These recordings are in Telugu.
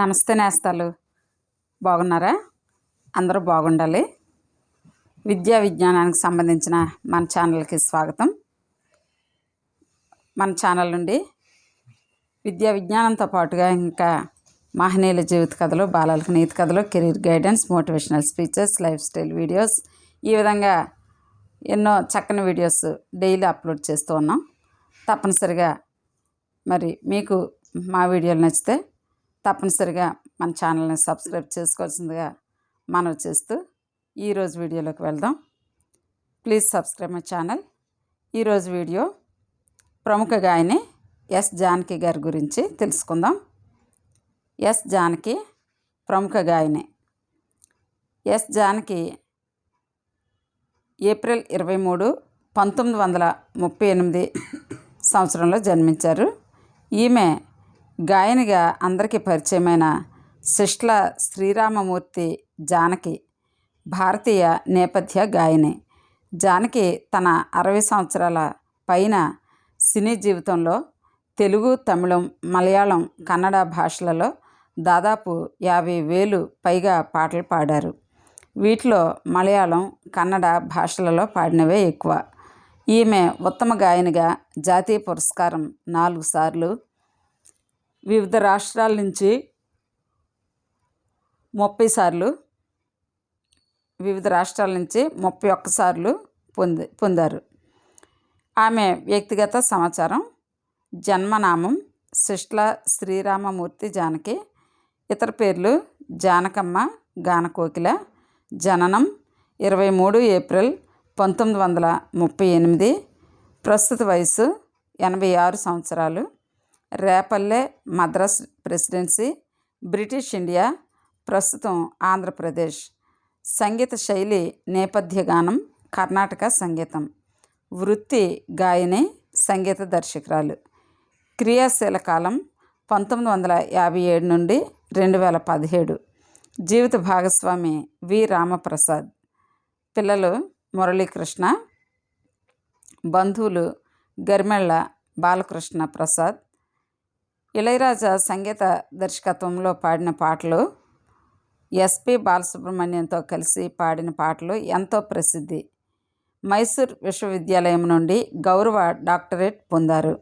నమస్తే నేస్తాలు. బాగున్నారా? అందరూ బాగుండాలి. విద్యా విజ్ఞానానికి సంబంధించిన మన ఛానల్కి స్వాగతం. మన ఛానల్ నుండి విద్యా విజ్ఞానంతో పాటుగా ఇంకా మహనీయుల జీవిత కథలు బాలలకు నీతి కథలు career guidance motivational speeches lifestyle videos ఈ విధంగా ఎన్నో చక్కని వీడియోస్ డైలీ అప్లోడ్ చేస్తూ ఉన్నాం. తప్పనిసరిగా మరి మీకు మా వీడియోలు నచ్చితే తప్పనిసరిగా మన ఛానల్ని సబ్స్క్రైబ్ చేసుకోవాల్సిందిగా మనవి చేస్తూ ఈరోజు వీడియోలోకి వెళ్దాం. Please subscribe my channel. ఈరోజు వీడియో ప్రముఖ గాయని ఎస్ జానకి గారి గురించి తెలుసుకుందాం. ఎస్ జానకి ప్రముఖ గాయని. ఎస్ జానకి ఏప్రిల్ ఇరవై మూడు పంతొమ్మిది వందల ముప్పై ఎనిమిది సంవత్సరంలో జన్మించారు. ఈమె గాయనిగా అందరికీ పరిచయమైన శిష్ల శ్రీరామమూర్తి జానకి భారతీయ నేపథ్య గాయని. జానకి తన అరవై సంవత్సరాల పైన సినీ జీవితంలో తెలుగు తమిళం మలయాళం కన్నడ భాషలలో దాదాపు యాభై వేలు పైగా పాటలు పాడారు. వీటిలో మలయాళం కన్నడ భాషలలో పాడినవే ఎక్కువ. ఈమె ఉత్తమ గాయనిగా జాతీయ పురస్కారం నాలుగు సార్లు వివిధ రాష్ట్రాల నుంచి ముప్పై సార్లు వివిధ రాష్ట్రాల నుంచి ముప్పై ఒక్కసార్లు పొంది పొందారు. ఆమె వ్యక్తిగత సమాచారం జన్మనామం శిష్ల శ్రీరామమూర్తి జానకి ఇతర పేర్లు జానకమ్మ గానకోకిల జననం ఇరవై మూడు ఏప్రిల్ పంతొమ్మిది వందల ముప్పై ఎనిమిది ప్రస్తుత వయసు ఎనభై ఆరు సంవత్సరాలు Repalle Madras presidency British India ప్రస్తుతం ఆంధ్రప్రదేశ్. సంగీత శైలి నేపథ్య గానం కర్ణాటక సంగీతం. వృత్తి గాయని సంగీత దర్శకురాలు. క్రియాశీల కాలం పంతొమ్మిది వందల యాభై ఏడు నుండి రెండు వేల పదిహేడు. జీవిత భాగస్వామి వి. రామప్రసాద్. పిల్లలు మురళీకృష్ణ. బంధువులు గరిమెళ్ళ బాలకృష్ణ ప్రసాద్ ఇళయరాజా సంగీత దర్శకత్వంలో పాడిన పాటలు ఎస్పి బాలసుబ్రహ్మణ్యంతో కలిసి పాడిన పాటలు ఎంతో ప్రసిద్ధి. మైసూర్ విశ్వవిద్యాలయం నుండి గౌరవ డాక్టరేట్ పొందారు.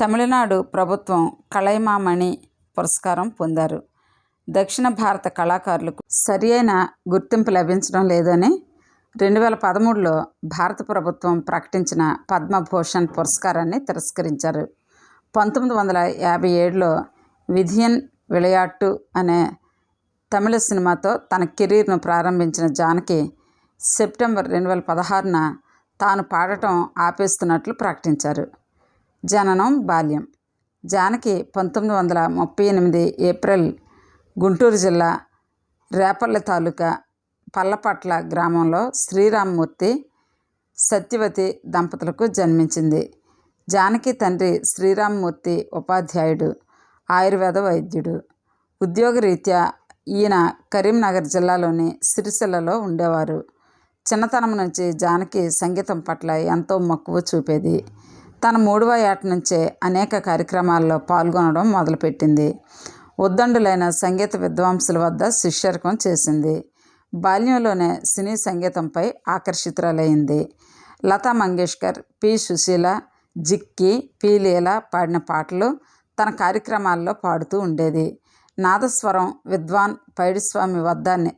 తమిళనాడు ప్రభుత్వం కళైమామణి పురస్కారం పొందారు. దక్షిణ భారత కళాకారులకు సరియైన గుర్తింపు లభించడం లేదని రెండు వేల పదమూడులో భారత ప్రభుత్వం ప్రకటించిన పద్మభూషణ్ పురస్కారాన్ని తిరస్కరించారు. పంతొమ్మిది వందల యాభై ఏడులో విధియన్ విలయాట్టు అనే తమిళ సినిమాతో తన కెరీర్ను ప్రారంభించిన జానకి సెప్టెంబర్ రెండు వేల పదహారున తాను పాడటం ఆపేస్తున్నట్లు ప్రకటించారు. జననం బాల్యం. జానకి పంతొమ్మిది వందల ముప్పై ఎనిమిది ఏప్రిల్ గుంటూరు జిల్లా రేపల్లె తాలూకా పల్లపట్ల గ్రామంలో శ్రీరామ్మూర్తి సత్యవతి దంపతులకు జన్మించింది. జానకి తండ్రి శ్రీరామ్మూర్తి ఉపాధ్యాయుడు ఆయుర్వేద వైద్యుడు. ఉద్యోగరీత్యా ఈయన కరీంనగర్ జిల్లాలోని సిరిసిల్లలో ఉండేవారు. చిన్నతనం నుంచి జానకి సంగీతం పట్ల ఎంతో మక్కువ చూపేది. తన మూడవ ఏట నుంచే అనేక కార్యక్రమాల్లో పాల్గొనడం మొదలుపెట్టింది. ఉద్దండులైన సంగీత విద్వాంసుల వద్ద శిష్యర్కం చేసింది. బాల్యంలోనే సినీ సంగీతంపై ఆకర్షితురాలైంది. లతా మంగేష్కర్ పి సుశీల జిక్కి పి పాడిన పాటలు తన కార్యక్రమాల్లో పాడుతూ ఉండేది. నాదస్వరం విద్వాన్ పైడిస్వామి వద్ద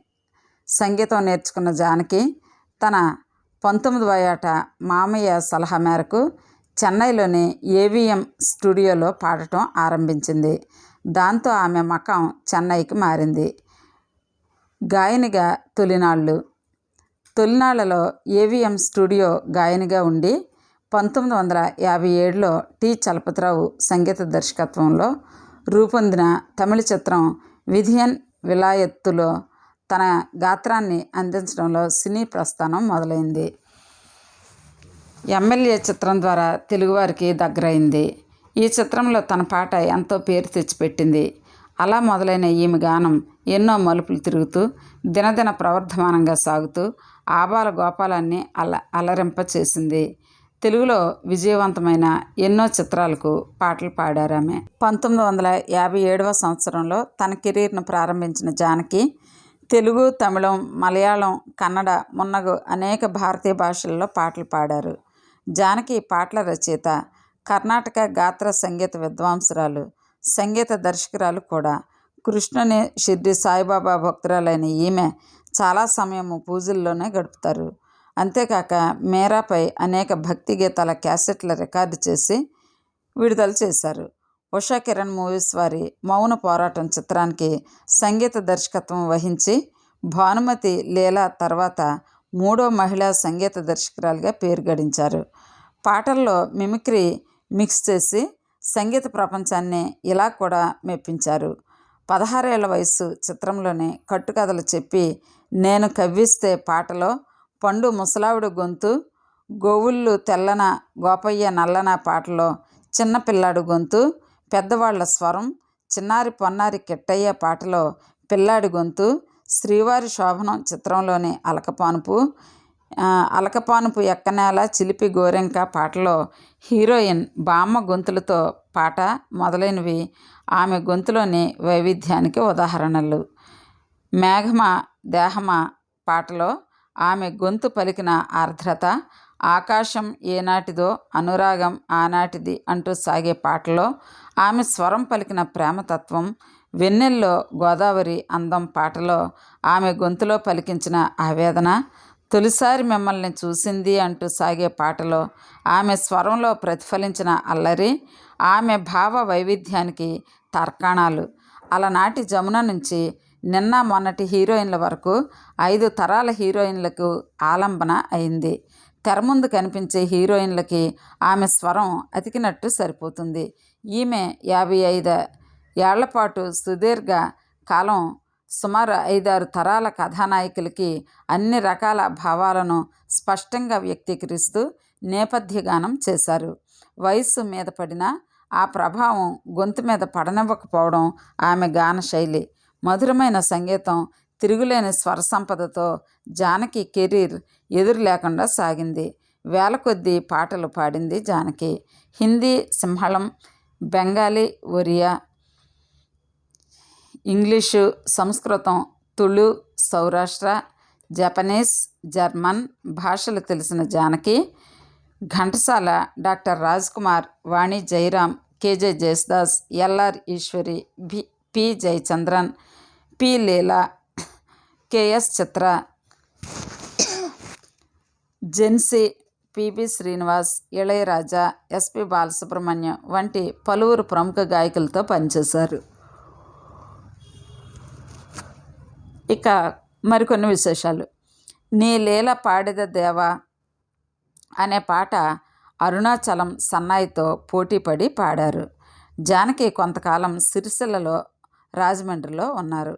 సంగీతం నేర్చుకున్న జానకి తన పంతొమ్మిదవ ఏట మామయ్య సలహా మేరకు చెన్నైలోని ఏవిఎం స్టూడియోలో పాడటం ఆరంభించింది. దాంతో ఆమె మకం చెన్నైకి మారింది. గాయనిగా తొలినాళ్ళు. తొలినాళ్ళలో ఏవిఎం స్టూడియో గాయనిగా ఉండి పంతొమ్మిది వందల యాభై ఏడులో టి. చలపతిరావు సంగీత దర్శకత్వంలో రూపొందిన తమిళ చిత్రం విధియన్ విలాయత్తులో తన గాత్రాన్ని అందించడంలో సినీ ప్రస్థానం మొదలైంది. ఎమ్మెల్యే చిత్రం ద్వారా తెలుగువారికి దగ్గరైంది. ఈ చిత్రంలో తన పాట ఎంతో పేరు తెచ్చిపెట్టింది. అలా మొదలైన ఈమె గానం ఎన్నో మలుపులు తిరుగుతూ దినదిన ప్రవర్ధమానంగా సాగుతూ ఆబాల గోపాలాన్ని అల అలరింప చేసింది తెలుగులో విజయవంతమైన ఎన్నో చిత్రాలకు పాటలు పాడారు ఆమె పంతొమ్మిది వందల యాభై ఏడవ సంవత్సరంలో తన కెరీర్ను ప్రారంభించిన జానకి తెలుగు తమిళం మలయాళం కన్నడ మున్నగు అనేక భారతీయ భాషల్లో పాటలు పాడారు. జానకి పాటల రచయిత కర్ణాటక గాత్ర సంగీత విద్వాంసురాలు సంగీత దర్శకురాలు కూడా. కృష్ణుని షిర్డి సాయిబాబా భక్తురాలైన ఈమె చాలా సమయము పూజల్లోనే గడుపుతారు. అంతేకాక మేరాపై అనేక భక్తి గీతాల క్యాసెట్ల రికార్డు చేసి విడుదల చేశారు. ఉషా కిరణ్ మూవీస్ వారి మౌన పోరాటం చిత్రానికి సంగీత దర్శకత్వం వహించి భానుమతి లీలా తర్వాత మూడో మహిళా సంగీత దర్శకురాలుగా పేరు గడించారు. పాటల్లో మిమిక్రీ మిక్స్ చేసి సంగీత ప్రపంచాన్ని ఇలా కూడా మెప్పించారు. పదహారేళ్ళ వయసు చిత్రంలోని కట్టుకథలు చెప్పి నేను కవ్విస్తే పాటలో పండు ముసలావిడ గొంతు గోవుళ్ళు తెల్లన గోపయ్య నల్లన పాటలో చిన్నపిల్లాడు గొంతు పెద్దవాళ్ళ స్వరం చిన్నారి పొన్నారి కిట్టయ్య పాటలో పిల్లాడి గొంతు శ్రీవారి శోభనం చిత్రంలోని అలకపానుపు అలకపానుపు ఎక్కనేల చిలిపి గోరెంక పాటలో హీరోయిన్ బామ్మ గొంతులతో పాట మొదలైనవి ఆమె గొంతులోని వైవిధ్యానికి ఉదాహరణలు. మేఘమ దేహమ పాటలో ఆమె గొంతు పలికిన ఆర్ద్రత ఆకాశం ఏనాటిదో అనురాగం ఆనాటిది అంటూ సాగే పాటలో ఆమె స్వరం పలికిన ప్రేమతత్వం వెన్నెల్లో గోదావరి అందం పాటలో ఆమె గొంతులో పలికించిన ఆవేదన తొలిసారి మిమ్మల్ని చూసింది అంటూ సాగే పాటలో ఆమె స్వరంలో ప్రతిఫలించిన అల్లరి ఆమె భావ వైవిధ్యానికి తర్కాణాలు. అలనాటి జమున నుంచి నిన్న మొన్నటి హీరోయిన్ల వరకు ఐదు తరాల హీరోయిన్లకు ఆలంబన అయింది. తెర ముందు కనిపించే హీరోయిన్లకి ఆమె స్వరం అతికినట్టు సరిపోతుంది. ఈమె యాభై ఐదు ఏళ్ళపాటు సుదీర్ఘ కాలం సుమారు ఐదారు తరాల కథానాయకులకి అన్ని రకాల భావాలను స్పష్టంగా వ్యక్తీకరిస్తూ నేపథ్య గానం చేశారు. వయస్సు మీద పడిన ఆ ప్రభావం గొంతు మీద పడనివ్వకపోవడం ఆమె గాన శైలి మధురమైన సంగీతం తిరుగులేని స్వర సంపదతో జానకి కెరీర్ ఎదురు లేకుండా సాగింది. వేల కొద్దీ పాటలు పాడింది జానకి. హిందీ సింహళం బెంగాలీ ఒరియా ఇంగ్లీషు సంస్కృతం తుళు సౌరాష్ట్ర జపనీస్ జర్మన్ భాషలు తెలిసిన Janaki. Ghantasala doctor Raj Kumar Vani Jayaram KJ Yesudas LR Eswari B P Jayachandran P Leela KS Chithra Jency PB Srinivas Ilaiyaraaja SP Balasubrahmanyam వంటి పలువురు ప్రముఖ గాయకులతో పనిచేశారు. ఇక మరికొన్ని విశేషాలు. నీ లీల పాడిద దేవ అనే పాట అరుణాచలం సన్నాయితో పోటీపడి పాడారు. జానకి కొంతకాలం సిరిసిల్లలో రాజమండ్రిలో ఉన్నారు.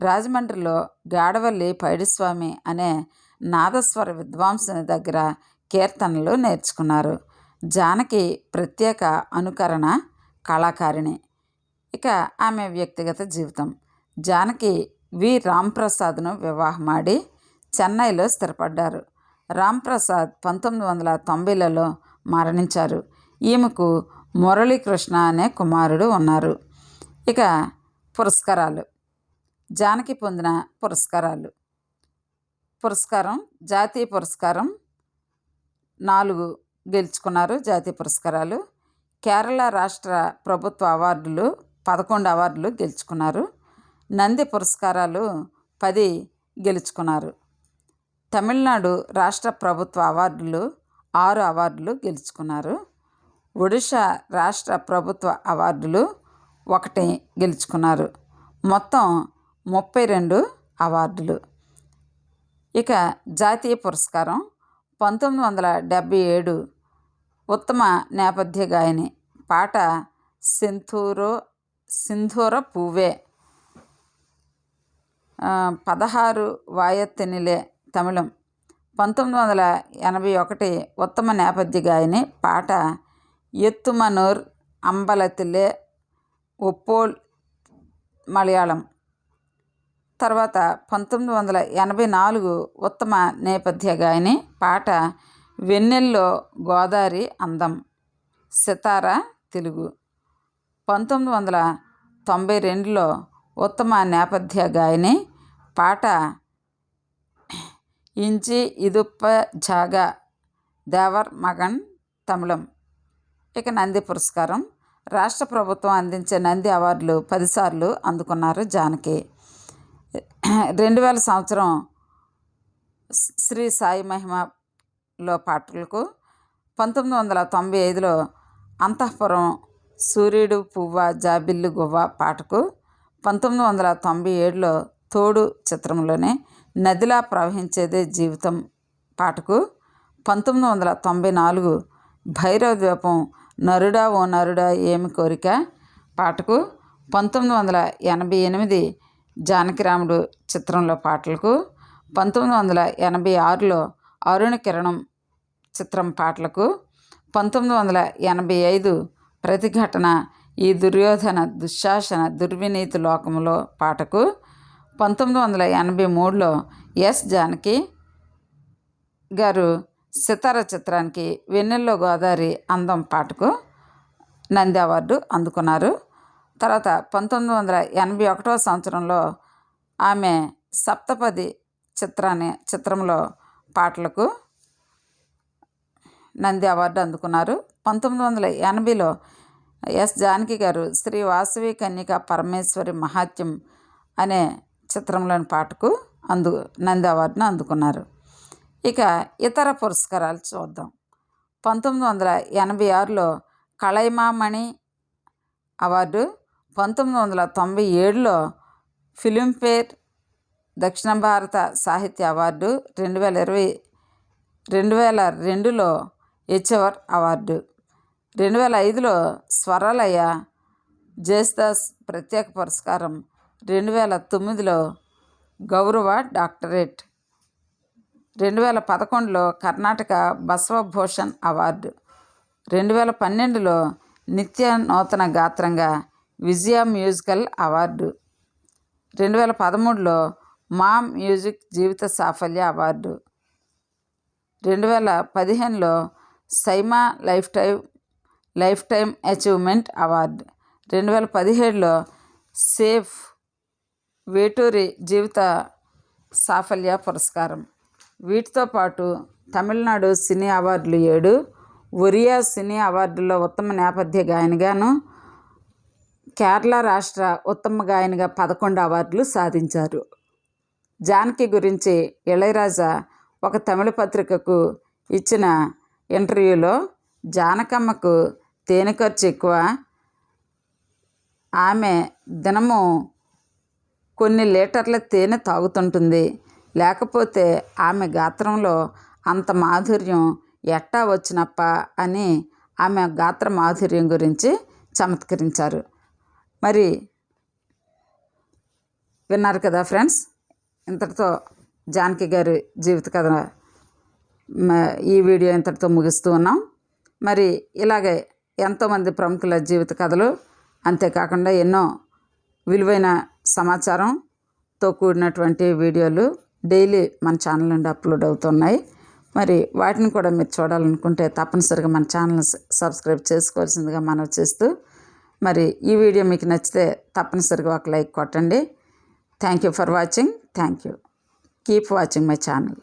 రాజమండ్రిలో గాడవల్లి పైడిస్వామి అనే నాదస్వర విద్వాంసుని దగ్గర కీర్తనలు నేర్చుకున్నారు. జానకి ప్రత్యేక అనుకరణ కళాకారిణి. ఇక ఆమె వ్యక్తిగత జీవితం. జానకి వి. రాంప్రసాద్ను వివాహమాడి చెన్నైలో స్థిరపడ్డారు. రాంప్రసాద్ పంతొమ్మిది వందల తొంభైలలో మరణించారు. ఈమెకు మురళీకృష్ణ అనే కుమారుడు ఉన్నారు. ఇక పురస్కారాలు. జానకి పొందిన పురస్కారాలు. పురస్కారం జాతీయ పురస్కారం నాలుగు గెలుచుకున్నారు జాతీయ పురస్కారాలు. కేరళ రాష్ట్ర ప్రభుత్వ అవార్డులు పదకొండు అవార్డులు గెలుచుకున్నారు. నంది పురస్కారాలు పది గెలుచుకున్నారు. తమిళనాడు రాష్ట్ర ప్రభుత్వ అవార్డులు ఆరు అవార్డులు గెలుచుకున్నారు. ఒడిషా రాష్ట్ర ప్రభుత్వ అవార్డులు ఒకటి గెలుచుకున్నారు. మొత్తం ముప్పై రెండు అవార్డులు. ఇక జాతీయ పురస్కారం పంతొమ్మిది వందల డెబ్భై ఏడు ఉత్తమ నేపథ్య గాయని పాట సింధూరో సింధూర పువ్వే. పదహారు వాయత్తెనిలే తమిళం. పంతొమ్మిది వందల ఎనభై ఒకటి ఉత్తమ నేపథ్య గాయని పాట ఎత్తుమనూర్ అంబలతిలే ఒప్పోల్ మలయాళం. తర్వాత పంతొమ్మిది వందల ఎనభై నాలుగు ఉత్తమ నేపథ్య గాయని పాట వెన్నెల్లో గోదారి అందం. సితార తెలుగు. పంతొమ్మిది వందల తొంభై రెండులో ఉత్తమ నేపథ్య గాయని పాట ఇంచి ఇదుప్ప జాగా దేవర్ మగన్ తమిళం. ఇక నంది పురస్కారం. రాష్ట్ర ప్రభుత్వం అందించే నంది అవార్డులు పదిసార్లు అందుకున్నారు జానకి. రెండు వేల సంవత్సరం శ్రీ సాయి మహిమలో పాటలకు పంతొమ్మిది వందల తొంభై ఐదులో అంతఃపురం సూర్యుడు పువ్వ జాబిల్లు గువ్వ పాటకు పంతొమ్మిది వందల తొంభై ఏడులో తోడు చిత్రంలోనే నదిలా ప్రవహించేదే జీవితం పాటకు పంతొమ్మిది వందల తొంభై నాలుగు భైరవ ద్వీపం నరుడా ఓ నరుడా ఏమి కోరిక పాటకు పంతొమ్మిది వందల ఎనభై ఎనిమిది జానకిరాముడు చిత్రంలో పాటలకు పంతొమ్మిది వందల ఎనభై ఆరులో అరుణ కిరణం చిత్రం పాటలకు పంతొమ్మిది వందల ఎనభై ఐదు ప్రతిఘటన ఈ దుర్యోధన దుశ్శాసన దుర్వినీతి లోకంలో పాటకు పంతొమ్మిది వందల ఎనభై మూడులో ఎస్ జానకి గారు సితార చిత్రానికి వెన్నెల్లో గోదావరి అందం పాటకు నంది అవార్డు అందుకున్నారు. తర్వాత పంతొమ్మిది వందల ఎనభై ఒకటో సంవత్సరంలో ఆమె సప్తపది చిత్రాన్ని చిత్రంలో పాటలకు నంది అవార్డు అందుకున్నారు. పంతొమ్మిది వందల ఎనభైలో ఎస్ జానకి గారు శ్రీ వాసవి కన్యక పరమేశ్వరి మహాత్యం అనే చిత్రంలోని పాటకు అందు నంది అవార్డును అందుకున్నారు. ఇక ఇతర పురస్కారాలు చూద్దాం. పంతొమ్మిది వందల ఎనభై ఆరులో కళైమామణి అవార్డు పంతొమ్మిది వందల తొంభై ఏడులో ఫిలింఫేర్ దక్షిణ భారత సాహిత్య అవార్డు రెండు వేల ఇరవై రెండు వేల రెండులో హెచ్ఎవర్ అవార్డు రెండు వేల ఐదులో స్వరాలయ జేస్దాస్ ప్రత్యేక పురస్కారం రెండు వేల తొమ్మిదిలో గౌరవ డాక్టరేట్ రెండు వేల పదకొండులో కర్ణాటక బసవభూషణ్ అవార్డు రెండు వేల పన్నెండులో నిత్య నూతన గాత్రంగా విజయ మ్యూజికల్ అవార్డు. రెండు వేల పదమూడులో మా మ్యూజిక్ జీవిత సాఫల్య అవార్డు. రెండు వేల పదిహేనులో SIIMA lifetime lifetime achievement award. రెండు వేల పదిహేడులో సేఫ్ వేటూరి జీవిత సాఫల్య పురస్కారం. వీటితో పాటు తమిళనాడు సినీ అవార్డులు ఏడు ఒరియా సినీ అవార్డులో ఉత్తమ నేపథ్య గాయనిగాను కేరళ రాష్ట్ర ఉత్తమ గాయనిగా పదకొండు అవార్డులు సాధించారు. జానకి గురించి ఇళయరాజా ఒక తమిళ పత్రికకు ఇచ్చిన ఇంటర్వ్యూలో జానకమ్మకు తేనె ఖర్చు ఎక్కువ. ఆమె దినము కొన్ని లీటర్ల తేనె తాగుతుంటుంది. లేకపోతే ఆమె గాత్రంలో అంత మాధుర్యం ఎట్టా వచ్చినప్ప అని ఆమె గాత్ర మాధుర్యం గురించి చమత్కరించారు. మరి విన్నారు కదా ఫ్రెండ్స్? ఇంతటితో జానకి గారి జీవిత కథ ఈ వీడియో ఇంతటితో ముగిస్తూ ఉన్నాం. మరి ఇలాగే ఎంతోమంది ప్రముఖుల జీవిత కథలు అంతేకాకుండా ఎన్నో విలువైన సమాచారంతో కూడినటువంటి వీడియోలు డైలీ మన ఛానల్ నుండి అప్లోడ్ అవుతున్నాయి. మరి వాటిని కూడా మీరు చూడాలనుకుంటే తప్పనిసరిగా మన ఛానల్ సబ్స్క్రైబ్ చేసుకోవాల్సిందిగా మనం చేస్తూ మరి ఈ వీడియో మీకు నచ్చితే తప్పనిసరిగా ఒక లైక్ కొట్టండి. Thank you for watching thank you keep watching my channel